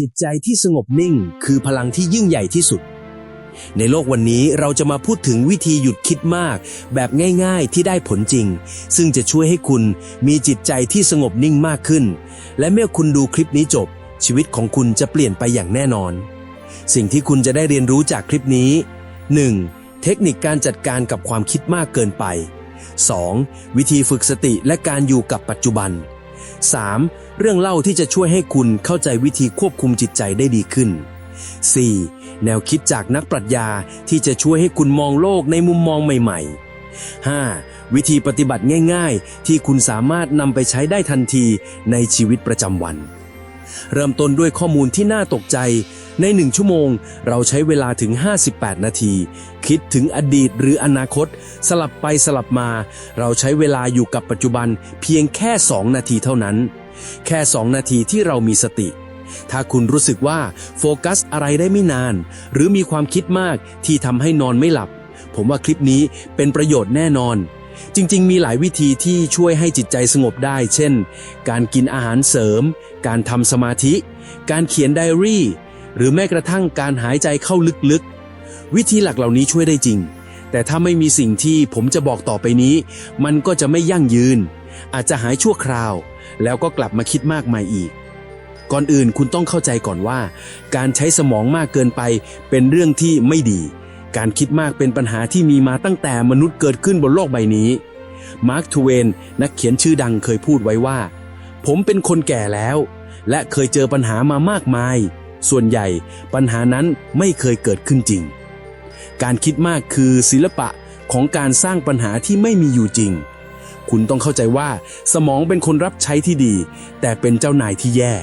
จิตใจที่สงบนิ่งคือพลังที่ยิ่งใหญ่ที่สุด ในโลกวันนี้เราจะมาพูดถึงวิธีหยุดคิดมาก แบบง่ายๆที่ได้ผลจริง ซึ่งจะช่วยให้คุณมีจิตใจที่สงบนิ่งมากขึ้น และเมื่อคุณดูคลิปนี้จบ ชีวิตของคุณจะเปลี่ยนไปอย่างแน่นอน สิ่งที่คุณจะได้เรียนรู้จากคลิปนี้ 1. เทคนิคการจัดการกับความคิดมากเกินไป 2. วิธีฝึกสติและการอยู่กับปัจจุบัน 3. เรื่องเล่าที่จะช่วยให้คุณเข้าใจวิธีควบคุมจิตใจได้ดีขึ้น 4. แนวคิดจากนักปรัชญาที่จะช่วยให้คุณมองโลกในมุมมองใหม่ ๆ 5. วิธีปฏิบัติง่าย ๆ ที่คุณสามารถนำไปใช้ได้ทันทีในชีวิตประจำวัน เริ่มต้นด้วยข้อมูลที่น่าตกใจ ในหนึ่งชั่วโมง เราใช้เวลาถึง 58 นาที คิดถึงอดีตหรืออนาคต สลับไปสลับมา เราใช้เวลาอยู่กับปัจจุบันเพียงแค่ 2 นาทีเท่านั้น แค่ 2 นาทีที่เรามีสติ ถ้าคุณรู้สึกว่าโฟกัสอะไรได้ไม่นาน หรือมีความคิดมากที่ทำให้นอนไม่หลับ ผมว่าคลิปนี้เป็นประโยชน์แน่นอน จริง ๆ มีหลายวิธีที่ช่วยให้จิตใจสงบได้ เช่น การกินอาหารเสริม การทำสมาธิ การเขียนไดอารี่ หรือแม้กระทั่งการหายใจเข้าลึกๆ วิธีหลักเหล่านี้ช่วยได้จริง แต่ถ้าไม่มีสิ่งที่ผมจะบอกต่อไปนี้ มันก็จะไม่ยั่งยืน อาจจะหายชั่วคราว แล้วก็กลับมาคิดมากมายอีก ก่อนอื่นคุณต้องเข้าใจก่อนว่า การใช้สมองมากเกินไปเป็นเรื่องที่ไม่ดี การคิดมากเป็นปัญหาที่มีมาตั้งแต่มนุษย์เกิดขึ้นบนโลกใบนี้ มาร์ค ทเวน นักเขียนชื่อดังเคยพูดไว้ว่า ผมเป็นคนแก่แล้ว และเคยเจอปัญหามามากมาย ส่วนใหญ่ปัญหานั้นไม่เคยเกิดขึ้นจริง การคิดมากคือศิลปะของการสร้างปัญหาที่ไม่มีอยู่จริง คุณต้องเข้าใจว่าสมองเป็นคนรับใช้ที่ดี แต่เป็นเจ้านายที่แย่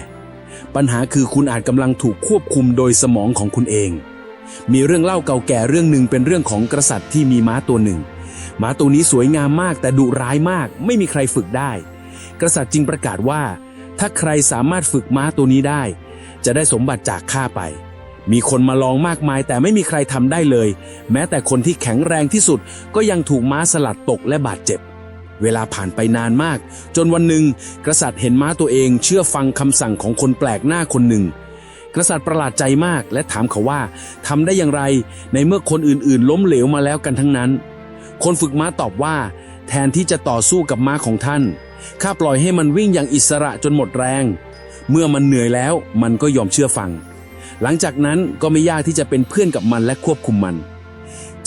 ปัญหาคือคุณอาจกำลังถูกควบคุมโดยสมองของคุณเอง มีเรื่องเล่าเก่าแก่เรื่องหนึ่งเป็นเรื่องของกษัตริย์ที่มีม้าตัวหนึ่ง ม้าตัวนี้สวยงามมากแต่ดุร้ายมาก ไม่มีใครฝึกได้ กษัตริย์จึงประกาศว่า ถ้าใครสามารถฝึกม้าตัวนี้ได้ จะได้สมบัติจากข้าไป มีคนมาลองมากมายแต่ไม่มีใครทำได้เลย แม้แต่คนที่แข็งแรงที่สุดก็ยังถูกม้าสลัดตกและบาดเจ็บ เวลาผ่านไปนานมาก จนวันหนึ่ง กษัตริย์เห็นม้าตัวเอง เชื่อฟังคำสั่งของคนแปลกหน้าคนหนึ่ง กษัตริย์ประหลาดใจมากและถามเขาว่าทำได้อย่างไร ในเมื่อคนอื่นๆ ล้มเหลวมาแล้วกันทั้งนั้น คนฝึกม้าตอบว่า แทนที่จะต่อสู้กับม้าของท่านข้าปล่อยให้มันวิ่งอย่างอิสระจนหมดแรง เมื่อมันเหนื่อยแล้วมันก็ยอมเชื่อฟัง หลังจากนั้นก็ไม่ยากที่จะเป็นเพื่อนกับมันและควบคุมมัน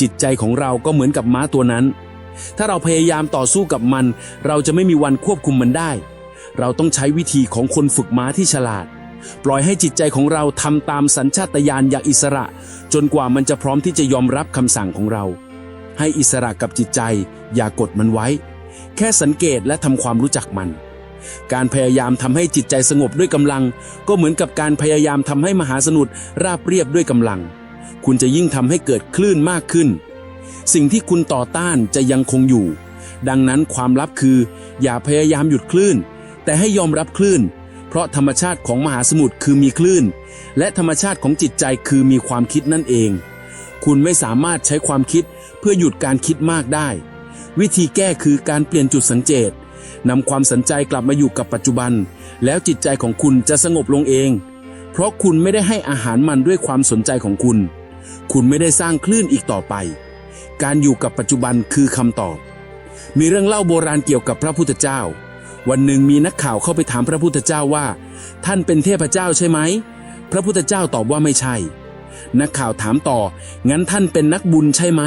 จิตใจของเราก็เหมือนกับม้าตัวนั้น ถ้าเราพยายามต่อสู้กับมัน เราจะไม่มีวันควบคุมมันได้ เราต้องใช้วิธีของคนฝึกม้าที่ฉลาด ปล่อยให้จิตใจของเราทำตามสัญชาตญาณอย่างอิสระ จนกว่ามันจะพร้อมที่จะยอมรับคำสั่งของเรา ให้อิสระกับจิตใจ อย่ากดมันไว้ แค่สังเกตและทำความรู้จักมัน การพยายามทำให้จิตใจสงบด้วยกำลัง ก็เหมือนกับการพยายามทำให้มหาสมุทรราบเรียบด้วยกำลัง คุณจะยิ่งทำให้เกิดคลื่นมากขึ้น สิ่งที่คุณต่อต้านจะยังคงอยู่ ดังนั้นความลับคือ อย่าพยายามหยุดคลื่น แต่ให้ยอมรับคลื่น เพราะธรรมชาติของมหาสมุทรคือมีคลื่น และธรรมชาติของจิตใจคือมีความคิดนั่นเอง คุณไม่สามารถใช้ความคิดเพื่อหยุดการคิดมากได้ วิธีแก้คือการเปลี่ยนจุดสังเกตนำความสนใจกลับมาอยู่กับปัจจุบัน แล้วจิตใจของคุณจะสงบลงเอง เพราะคุณไม่ได้ให้อาหารมันด้วยความสนใจของคุณ คุณไม่ได้สร้างคลื่นอีกต่อไป การอยู่กับปัจจุบันคือคำตอบ มีเรื่องเล่าโบราณเกี่ยวกับพระพุทธเจ้า วันหนึ่งมีนักข่าวเข้าไปถามพระพุทธเจ้าว่า ท่านเป็นเทพเจ้าใช่ไหม พระพุทธเจ้าตอบว่าไม่ใช่ นักข่าวถามต่อ งั้นท่านเป็นนักบุญใช่ไหม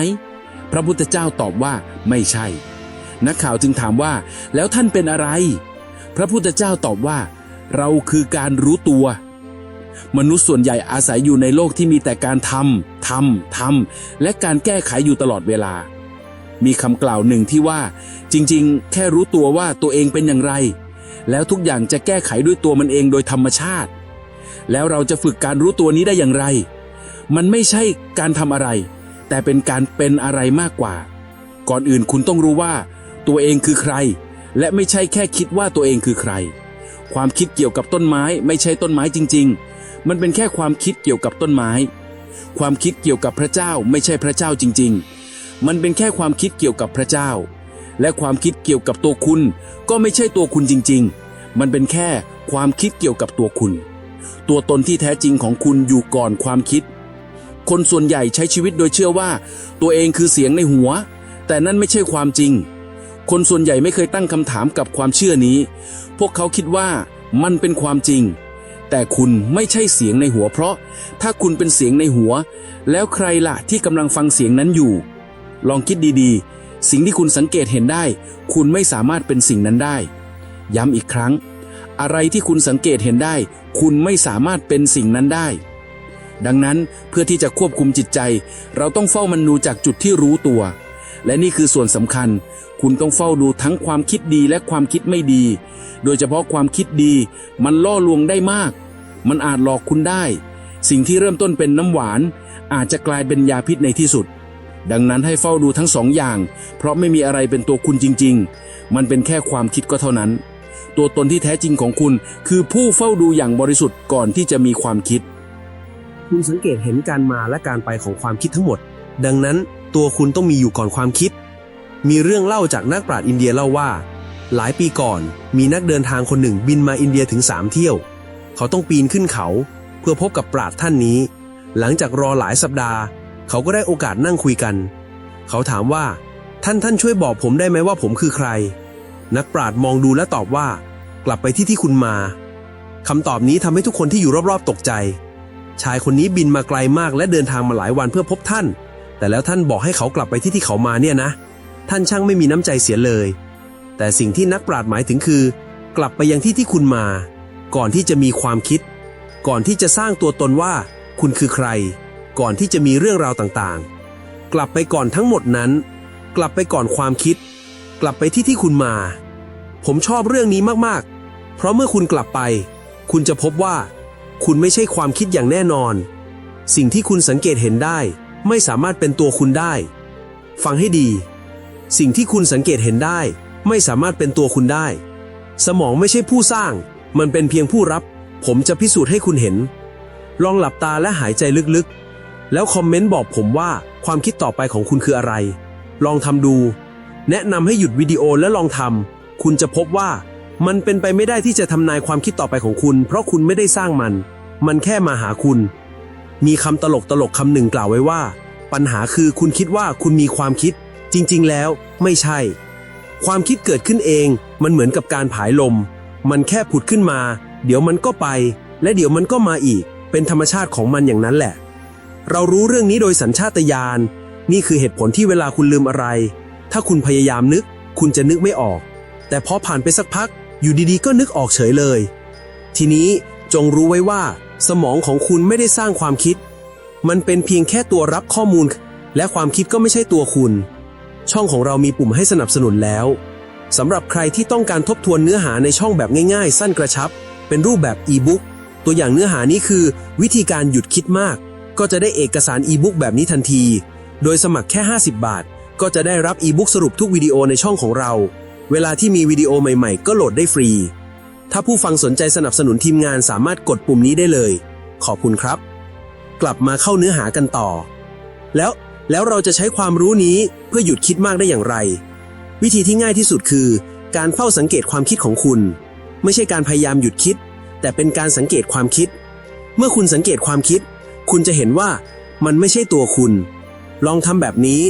พระพุทธเจ้าตอบว่าไม่ใช่ นักข่าวจึงถามว่า แล้วท่านเป็นอะไร พระพุทธเจ้าตอบว่า เราคือการรู้ตัว มนุษย์ส่วนใหญ่อาศัยอยู่ในโลกที่มีแต่การทำ ทำ ทำ และการแก้ไขอยู่ตลอดเวลา มีคำกล่าวหนึ่งที่ว่า จริงๆ แค่รู้ตัวว่าตัวเองเป็นอย่างไร แล้วทุกอย่างจะแก้ไขด้วยตัวมันเองโดยธรรมชาติ แล้วเราจะฝึกการรู้ตัวนี้ได้อย่างไร มันไม่ใช่การทำอะไร แต่เป็นการเป็นอะไรมากกว่า ก่อนอื่นคุณต้องรู้ว่า ตัวเองคือใคร และไม่ใช่แค่คิดว่าตัวเองคือใคร ความคิดเกี่ยวกับต้นไม้ไม่ใช่ต้นไม้จริง ๆ มันเป็นแค่ความคิดเกี่ยวกับต้นไม้ ความคิดเกี่ยวกับพระเจ้าไม่ใช่พระเจ้าจริง ๆ มันเป็นแค่ความคิดเกี่ยวกับพระเจ้า และความคิดเกี่ยวกับตัวคุณ ก็ไม่ใช่ตัวคุณจริง ๆ มันเป็นแค่ความคิดเกี่ยวกับตัวคุณ ตัวตนที่แท้จริงของคุณอยู่ก่อนความคิด คนส่วนใหญ่ใช้ชีวิตโดยเชื่อว่า ตัวเองคือเสียงในหัว แต่นั่นไม่ใช่ความจริง คนส่วนใหญ่ไม่เคยตั้งคำถามกับความเชื่อนี้ พวกเขาคิดว่ามันเป็นความจริง แต่คุณไม่ใช่เสียงในหัวเพราะ ถ้าคุณเป็นเสียงในหัว แล้วใครล่ะที่กำลังฟังเสียงนั้นอยู่ ลองคิดดีๆ สิ่งที่คุณสังเกตเห็นได้ คุณไม่สามารถเป็นสิ่งนั้นได้ ย้ำอีกครั้ง อะไรที่คุณสังเกตเห็นได้ คุณไม่สามารถเป็นสิ่งนั้นได้ ดังนั้นเพื่อที่จะควบคุมจิตใจ เราต้องเฝ้ามันดูจากจุดที่รู้ตัว และนี่คือส่วนสำคัญ คุณต้องเฝ้าดูทั้งความคิดดีและความคิดไม่ดี โดยเฉพาะความคิดดี มันล่อลวงได้มาก มันอาจหลอกคุณได้ สิ่งที่เริ่มต้นเป็นน้ำหวาน อาจจะกลายเป็นยาพิษในที่สุด ดังนั้นให้เฝ้าดูทั้งสองอย่าง เพราะไม่มีอะไรเป็นตัวคุณจริง ๆ มันเป็นแค่ความคิดก็เท่านั้น ตัวตนที่แท้จริงของคุณ คือผู้เฝ้าดูอย่างบริสุทธิ์ก่อนที่จะมีความคิด คุณสังเกตเห็นการมาและการไปของความคิดทั้งหมด ดังนั้น ตัวคุณต้องมีอยู่ก่อนความคิด มีเรื่องเล่าจากนักปราชญ์อินเดียเล่าว่า หลายปีก่อนมีนักเดินทางคนหนึ่งบินมาอินเดียถึงสามเที่ยว เขาต้องปีนขึ้นเขา เพื่อพบกับปราชญ์ท่านนี้ หลังจากรอหลายสัปดาห์ เขาก็ได้โอกาสนั่งคุยกัน เขาถามว่า ท่านท่านช่วยบอกผมได้ไหมว่าผมคือใคร นักปราชญ์มองดูและตอบว่า กลับไปที่ที่คุณมาคำตอบนี้ทำให้ทุกคนที่อยู่รอบๆตกใจ ชายคนนี้บินมาไกลมากและเดินทางมาหลายวันเพื่อพบท่าน แต่แล้วท่านบอกให้เขากลับไปที่ที่เขามาเนี่ยนะ ท่านช่างไม่มีน้ำใจเสียเลย แต่สิ่งที่นักปราชญ์หมายถึงคือ กลับไปยังที่ที่คุณมา ก่อนที่จะมีความคิด ก่อนที่จะสร้างตัวตนว่า คุณคือใคร ก่อนที่จะมีเรื่องราวต่างๆ กลับไปก่อนทั้งหมดนั้น กลับไปก่อนความคิด กลับไปที่ที่คุณมา ผมชอบเรื่องนี้มากๆ เพราะเมื่อคุณกลับไป คุณจะพบว่า คุณไม่ใช่ความคิดอย่างแน่นอน สิ่งที่คุณสังเกตเห็นได้ ไม่สามารถเป็นตัวคุณได้ ฟังให้ดี สิ่งที่คุณสังเกตเห็นได้ ไม่สามารถเป็นตัวคุณได้ สมองไม่ใช่ผู้สร้าง มันเป็นเพียงผู้รับ ผมจะพิสูจน์ให้คุณเห็น ลองหลับตาและหายใจลึกๆ แล้วคอมเมนต์บอกผมว่าความคิดต่อไปของคุณคืออะไร ลองทำดู แนะนำให้หยุดวิดีโอและลองทำคุณจะพบว่ามันเป็นไปไม่ได้ที่จะทำนายความคิดต่อไปของคุณ เพราะคุณไม่ได้สร้างมัน มันแค่มาหาคุณ มีคำตลกตลกคำหนึ่งกล่าวไว้ว่า ปัญหาคือคุณคิดว่าคุณมีความคิด จริง ๆ แล้วไม่ใช่ ความคิดเกิดขึ้นเองมันเหมือนกับการผายลม มันแค่ผุดขึ้นมา เดี๋ยวมันก็ไป และเดี๋ยวมันก็มาอีก เป็นธรรมชาติของมันอย่างนั้นแหละ เรารู้เรื่องนี้โดยสัญชาตญาณนี่คือเหตุผลที่เวลาคุณลืมอะไร ถ้าคุณพยายามนึก คุณจะนึกไม่ออก แต่พอผ่านไปสักพัก อยู่ดีๆ ก็นึกออกเฉยเลย ทีนี้จงรู้ไว้ว่า สมองของคุณไม่ได้สร้างความคิด มันเป็นเพียงแค่ตัวรับข้อมูล และความคิดก็ไม่ใช่ตัวคุณ ช่องของเรามีปุ่มให้สนับสนุนแล้วสำหรับใครที่ต้องการทบทวนเนื้อหาในช่องแบบง่ายๆ สั้นกระชับ เป็นรูปแบบอีบุ๊กตัวอย่างเนื้อหานี้คือ วิธีการหยุดคิดมาก ก็จะได้เอกสารอีบุ๊กแบบนี้ทันที โดยสมัครแค่ 50 บาท ก็จะได้รับอีบุ๊กสรุปทุกวิดีโอในช่องของเรา เวลาที่มีวิดีโอใหม่ๆ ก็โหลดได้ฟรี ถ้าผู้ฟังสนใจสนับสนุนทีมงานสามารถกดปุ่มนี้ได้เลย ขอบคุณครับ กลับมาเข้าเนื้อหากันต่อ แล้วแล้วเราจะใช้ความรู้นี้เพื่อหยุดคิดมากได้อย่างไร วิธีที่ง่ายที่สุดคือ การเฝ้าสังเกตความคิดของคุณ ไม่ใช่การพยายามหยุดคิด แต่เป็นการสังเกตความคิด เมื่อคุณสังเกตความคิด คุณจะเห็นว่ามันไม่ใช่ตัวคุณ ลองทำแบบนี้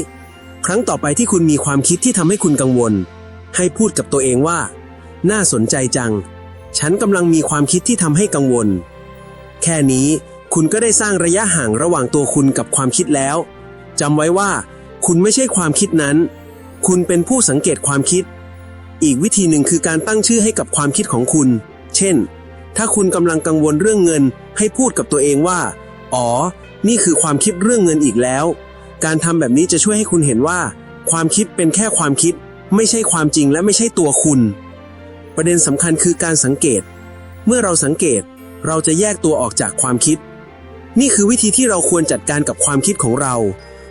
ครั้งต่อไปที่คุณมีความคิดที่ทำให้คุณกังวล ให้พูดกับตัวเองว่า น่าสนใจจัง ฉันกำลังมีความคิดที่ทำให้กังวล แค่นี้คุณก็ได้สร้างระยะห่างระหว่างตัวคุณกับความคิดแล้วจำไว้ว่า คุณไม่ใช่ความคิดนั้น คุณเป็นผู้สังเกตความคิด อีกวิธีหนึ่งคือการตั้งชื่อให้กับความคิดของคุณ เช่น ถ้าคุณกำลังกังวลเรื่องเงิน ให้พูดกับตัวเองว่า อ๋อ นี่คือความคิดเรื่องเงินอีกแล้ว การทำแบบนี้จะช่วยให้คุณเห็นว่า ความคิดเป็นแค่ความคิด ไม่ใช่ความจริงและไม่ใช่ตัวคุณ ประเด็นสำคัญคือการสังเกต เมื่อเราสังเกต เราจะแยกตัวออกจากความคิด นี่คือวิธีที่เราควรจัดการกับความคิดของเรา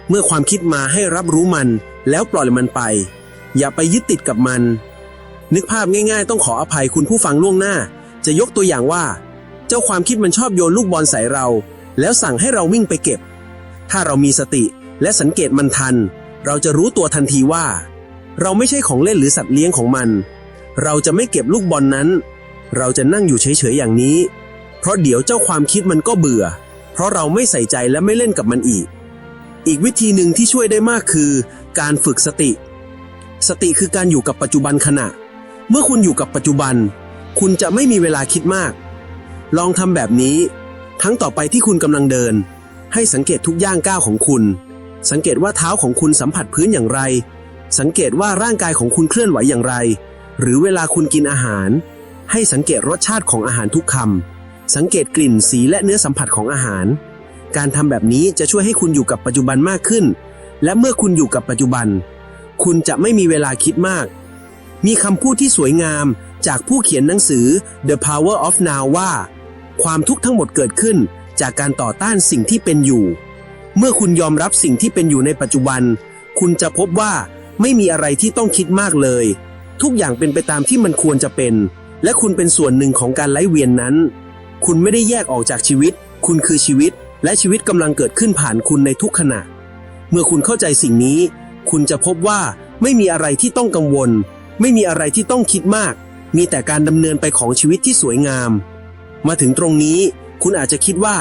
เมื่อความคิดมาให้รับรู้มัน แล้วปล่อยมันไป อย่าไปยึดติดกับมัน นึกภาพง่ายๆ ต้องขออภัยคุณผู้ฟังล่วงหน้า จะยกตัวอย่างว่า เจ้าความคิดมันชอบโยนลูกบอลใส่เรา แล้วสั่งให้เราวิ่งไปเก็บ ถ้าเรามีสติและสังเกตมันทัน เราจะรู้ตัวทันทีว่า เราไม่ใช่ของเล่นหรือสัตว์เลี้ยงของมัน เราจะไม่เก็บลูกบอลนั้น เราจะนั่งอยู่เฉยๆอย่างนี้ เพราะเดี๋ยวเจ้าความคิดมันก็เบื่อ เพราะเราไม่ใส่ใจและไม่เล่นกับมันอีก อีกวิธีหนึ่งที่ช่วยได้มากคือ การฝึกสติ สติคือการอยู่กับปัจจุบันขณะ เมื่อคุณอยู่กับปัจจุบัน คุณจะไม่มีเวลาคิดมาก ลองทำแบบนี้ ทั้งต่อไปที่คุณกำลังเดิน ให้สังเกตทุกย่างก้าวของคุณ สังเกตว่าเท้าของคุณสัมผัสพื้นอย่างไร สังเกตว่าร่างกายของคุณเคลื่อนไหวอย่างไร หรือเวลาคุณกินอาหาร ให้สังเกตรสชาติของอาหารทุกคำสังเกตกลิ่นสีและเนื้อสัมผัสของอาหาร การทำแบบนี้จะช่วยให้คุณอยู่กับปัจจุบันมากขึ้น และเมื่อคุณอยู่กับปัจจุบัน คุณจะไม่มีเวลาคิดมาก มีคำพูดที่สวยงามจากผู้เขียนหนังสือ The Power of Now ว่า ความทุกข์ทั้งหมดเกิดขึ้นจากการต่อต้านสิ่งที่เป็นอยู่ เมื่อคุณยอมรับสิ่งที่เป็นอยู่ในปัจจุบัน คุณจะพบว่าไม่มีอะไรที่ต้องคิดมากเลย ทุกอย่างเป็นไปตามที่มันควรจะเป็น และคุณเป็นส่วนหนึ่งของการไหลเวียนนั้น คุณไม่ได้แยกออกจากชีวิต คุณคือชีวิต และชีวิตกำลังเกิดขึ้นผ่านคุณในทุกขณะ เมื่อคุณเข้าใจสิ่งนี้ คุณจะพบว่าไม่มีอะไรที่ต้องกังวล ไม่มีอะไรที่ต้องคิดมาก มีแต่การดำเนินไปของชีวิตที่สวยงาม มาถึงตรงนี้ คุณอาจจะคิดว่า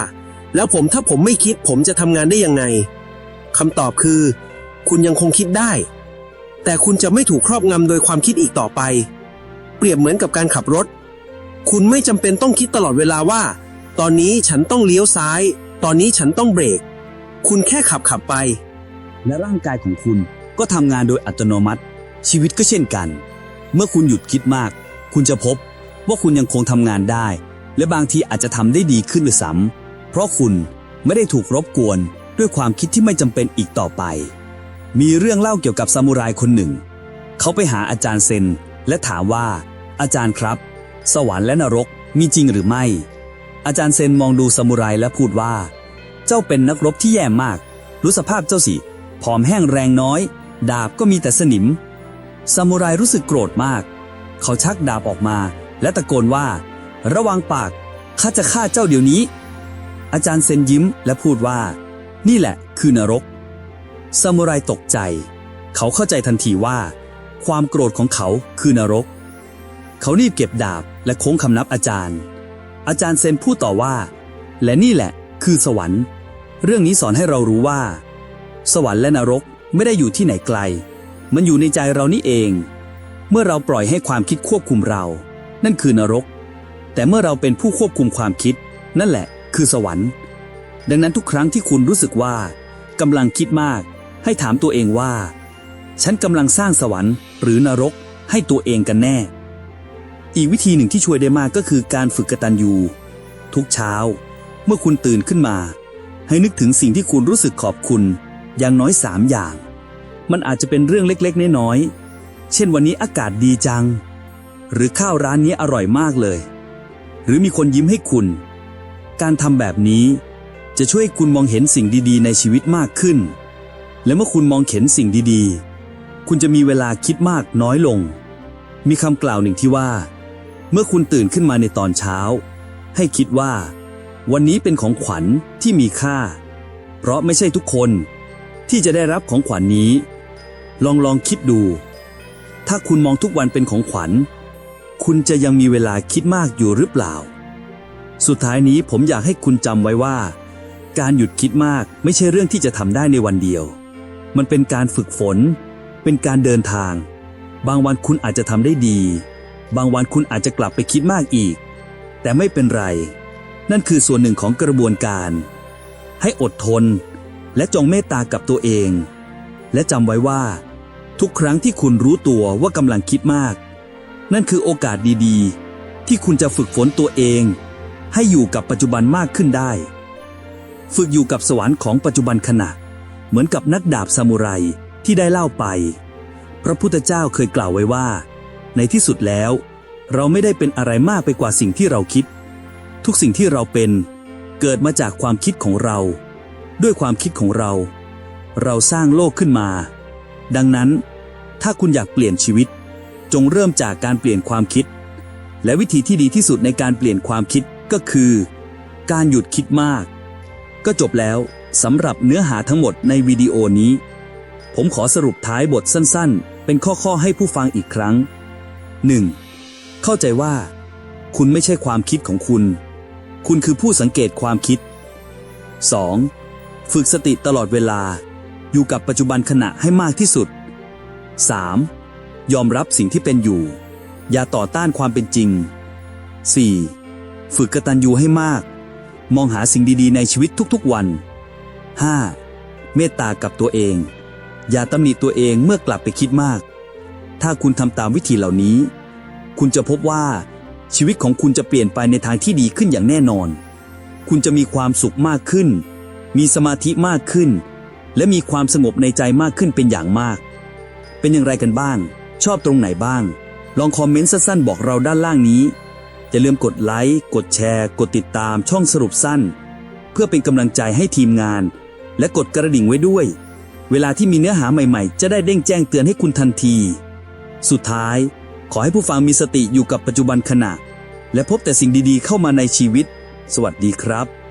แล้วผมถ้าผมไม่คิดผมจะทำงานได้ยังไงคำตอบคือ คุณยังคงคิดได้ แต่คุณจะไม่ถูกครอบงำโดยความคิดอีกต่อไป เปรียบเหมือนกับการขับรถ คุณไม่จำเป็นต้องคิดตลอดเวลาว่า ตอนนี้ฉันต้องเลี้ยวซ้าย ตอนนี้ฉันต้องเบรก คุณแค่ขับขับไป และร่างกายของคุณก็ทำงานโดยอัตโนมัติ ชีวิตก็เช่นกัน เมื่อคุณหยุดคิดมาก คุณจะพบว่าคุณยังคงทำงานได้ และบางทีอาจจะทำได้ดีขึ้นด้วยซ้ำเพราะคุณไม่ได้ถูกรบกวนด้วยความคิดที่ไม่จำเป็นอีกต่อไป มีเรื่องเล่าเกี่ยวกับซามูไรคนหนึ่ง เขาไปหาอาจารย์เซน และถามว่า อาจารย์ครับ สวรรค์และนรกมีจริงหรือไม่ อาจารย์เซนมองดูซามูไรและพูดว่า เจ้าเป็นนักรบที่แย่มาก รู้สภาพเจ้าสิผอมแห้งแรงน้อย ดาบก็มีแต่สนิมซามูไรรู้สึกโกรธมาก เขาชักดาบออกมา และตะโกนว่า ระวังปากข้าจะฆ่าเจ้าเดี๋ยวนี้ อาจารย์เซนยิ้มและพูดว่า นี่แหละคือนรก ซามูไรตกใจ เขาเข้าใจทันทีว่า ความโกรธของเขาคือนรก เขารีบเก็บดาบและโค้งคำนับอาจารย์ อาจารย์เซนพูดต่อว่า และนี่แหละคือสวรรค์ เรื่องนี้สอนให้เรารู้ว่า สวรรค์และนรกไม่ได้อยู่ที่ไหนไกล มันอยู่ในใจเรานี่เอง เมื่อเราปล่อยให้ความคิดควบคุมเรา นั่นคือนรก แต่เมื่อเราเป็นผู้ควบคุมความคิด นั่นแหละ คือสวรรค์ ดังนั้นทุกครั้งที่คุณรู้สึกว่ากำลังคิดมาก ให้ถามตัวเองว่า ฉันกำลังสร้างสวรรค์หรือนรกให้ตัวเองกันแน่ อีกวิธีหนึ่งที่ช่วยได้มากก็คือการฝึกกตัญญูทุกเช้า เมื่อคุณตื่นขึ้นมา ให้นึกถึงสิ่งที่คุณรู้สึกขอบคุณ อย่างน้อยสามอย่าง มันอาจจะเป็นเรื่องเล็กๆ น้อยๆ เช่นวันนี้อากาศดีจัง หรือข้าวร้านนี้อร่อยมากเลย หรือมีคนยิ้มให้คุณ การทำแบบนี้จะช่วยคุณมองเห็นสิ่งดีๆ ในชีวิตมากขึ้น และเมื่อคุณมองเห็นสิ่งดีๆ คุณจะมีเวลาคิดมากน้อยลง มีคำกล่าวหนึ่งที่ว่า เมื่อคุณตื่นขึ้นมาในตอนเช้า ให้คิดว่า วันนี้เป็นของขวัญที่มีค่า เพราะไม่ใช่ทุกคนที่จะได้รับของขวัญนนี้ ลองลองคิดดู ถ้าคุณมองทุกวันเป็นของขวัญ คุณจะยังมีเวลาคิดมากอยู่หรือเปล่า สุดท้ายนี้ผมอยากให้คุณจำไว้ว่า การหยุดคิดมากไม่ใช่เรื่องที่จะทำได้ในวันเดียว มันเป็นการฝึกฝน เป็นการเดินทาง บางวันคุณอาจจะทำได้ดี บางวันคุณอาจจะกลับไปคิดมากอีก แต่ไม่เป็นไร นั่นคือส่วนหนึ่งของกระบวนการ ให้อดทน และจงเมตตากับตัวเอง และจำไว้ว่า ทุกครั้งที่คุณรู้ตัวว่ากำลังคิดมาก นั่นคือโอกาสดีๆ ที่คุณจะฝึกฝนตัวเอง ให้อยู่กับปัจจุบันมากขึ้นได้ ฝึกอยู่กับสวรรค์ของปัจจุบันขณะ เหมือนกับนักดาบซามูไรที่ได้เล่าไป พระพุทธเจ้าเคยกล่าวไว้ว่า ในที่สุดแล้ว เราไม่ได้เป็นอะไรมากไปกว่าสิ่งที่เราคิด ทุกสิ่งที่เราเป็น เกิดมาจากความคิดของเรา ด้วยความคิดของเรา เราสร้างโลกขึ้นมา ดังนั้น ถ้าคุณอยากเปลี่ยนชีวิต จงเริ่มจากการเปลี่ยนความคิด และวิธีที่ดีที่สุดในการเปลี่ยนความคิดก็คือ การหยุดคิดมาก ก็จบแล้ว สำหรับเนื้อหาทั้งหมดในวิดีโอนี้ ผมขอสรุปท้ายบทสั้นๆ เป็นข้อๆให้ผู้ฟังอีกครั้ง 1. เข้าใจว่า คุณไม่ใช่ความคิดของคุณ คุณคือผู้สังเกตความคิด 2. ฝึกสติตลอดเวลา อยู่กับปัจจุบันขณะให้มากที่สุด 3. ยอมรับสิ่งที่เป็นอยู่ อย่าต่อต้านความเป็นจริง 4. ฝึกกตัญญูให้มาก มองหาสิ่งดีๆ ในชีวิตทุกๆวัน 5. เมตตากับตัวเอง อย่าตำหนิตัวเองเมื่อกลับไปคิดมาก ถ้าคุณทำตามวิธีเหล่านี้ คุณจะพบว่า ชีวิตของคุณจะเปลี่ยนไปในทางที่ดีขึ้นอย่างแน่นอน คุณจะมีความสุขมากขึ้น มีสมาธิมากขึ้น และมีความสงบในใจมากขึ้นเป็นอย่างมาก เป็นอย่างไรกันบ้าง ชอบตรงไหนบ้าง ลองคอมเมนต์สั้นๆบอกเราด้านล่างนี้ อย่าลืมกดไลค์ กดแชร์ กดติดตามช่องสรุปสั้น เพื่อเป็นกำลังใจให้ทีมงาน และกดกระดิ่งไว้ด้วย เวลาที่มีเนื้อหาใหม่ๆ จะได้เด้งแจ้งเตือนให้คุณทันที สุดท้าย ขอให้ผู้ฟังมีสติอยู่กับปัจจุบันขณะ และพบแต่สิ่งดีๆ เข้ามาในชีวิต สวัสดีครับ